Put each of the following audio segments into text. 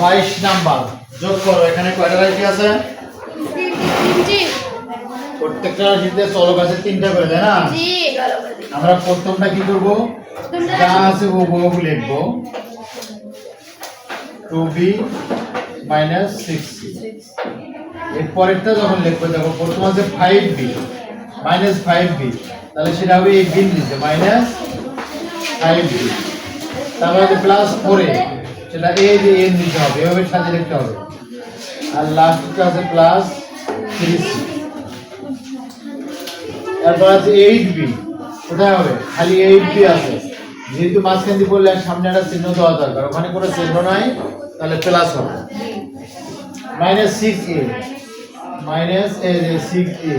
বাইশ নাম্বার। যোগ করো এখানে কয়টা রাশি আছে? প্রত্যেকটা রাশিতে চলক আছে তিনটা করে তাই না? আমরা প্রথমটা কি করব? যা আছে ও লিখব। টু বি মাইনাস সিক্স এর পরেরটা যখন লিখব দেখো প্রথম আছে five B minus five B. তাহলে সেটা হবে এই বিন নিচে মাইনাস ফাইভ বি। তারপরে প্লাস ফোরে সেটা এ যে এর নিচে হবে, এভাবে সাজিয়ে লিখতে হবে। আর লাস্টটা আছে প্লাস থ্রি সি তারপর আছে এইট বি কোথায় হবে? খালি এইট বি আছে। যেহেতু মাঝখান দিয়ে বললে সামনে একটা চিহ্ন দেওয়া দরকার, ওখানে কোনো চিহ্ন নাই, তাহলে প্লাস হবে। Minus six A minus A যে সিক্স এ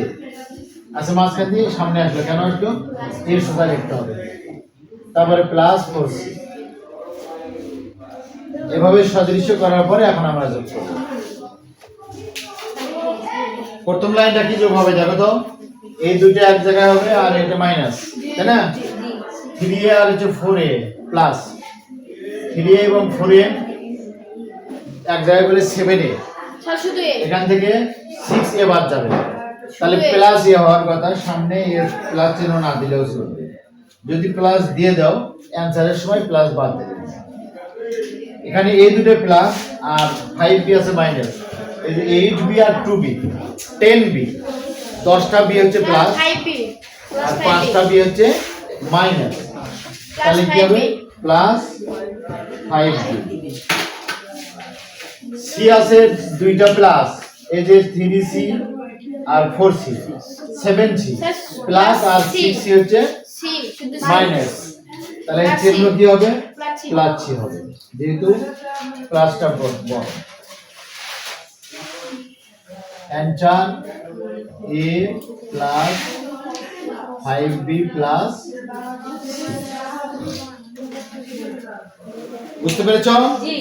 আচ্ছা মাঝখান দিয়ে সামনে আসলো কেন আসলো? এর সোজা লিখতে হবে। তারপরে প্লাস ফোর সি এভাবে সদৃশ্য করার পরে এখন আমরা যোগ করব। প্রথম লাইনটা কি যোগ হবে দেখো তো? এই দুটো এক জায়গায় হবে আর এটা মাইনাস তাই না? থ্রি এ আর হচ্ছে four A plus three A এবং ফোর এ এক জায়গায় বলে সেভেন এ এ এখান থেকে সিক্স এ বাদ যাবে। তাহলে প্লাস এ হওয়ার কথা সামনে এর প্লাস চিহ্ন না দিলেও চলবে। যদি প্লাস দিয়ে দাও অ্যান্সারের সময় প্লাস বাদ দেবে। এখানে এই দুটো প্লাস আর ফাইভ বি আছে মাইনাস এই যে এইট বি আর টু বি টেন বি দশটা বি হচ্ছে প্লাস আর পাঁচটা বি হচ্ছে মাইনাস তাহলে কি হবে? প্লাস ফাইভ বি সি আছে দুইটা প্লাস এই যে থ্রি সি আর four C seven C plus আর সিক্স সি হচ্ছে মাইনাস তাহলে এর চিহ্ন কি হবে? সি হবে। যেহেতু প্লাসটা বড় answer A plus five B plus বুঝতে পেরেছ? জি।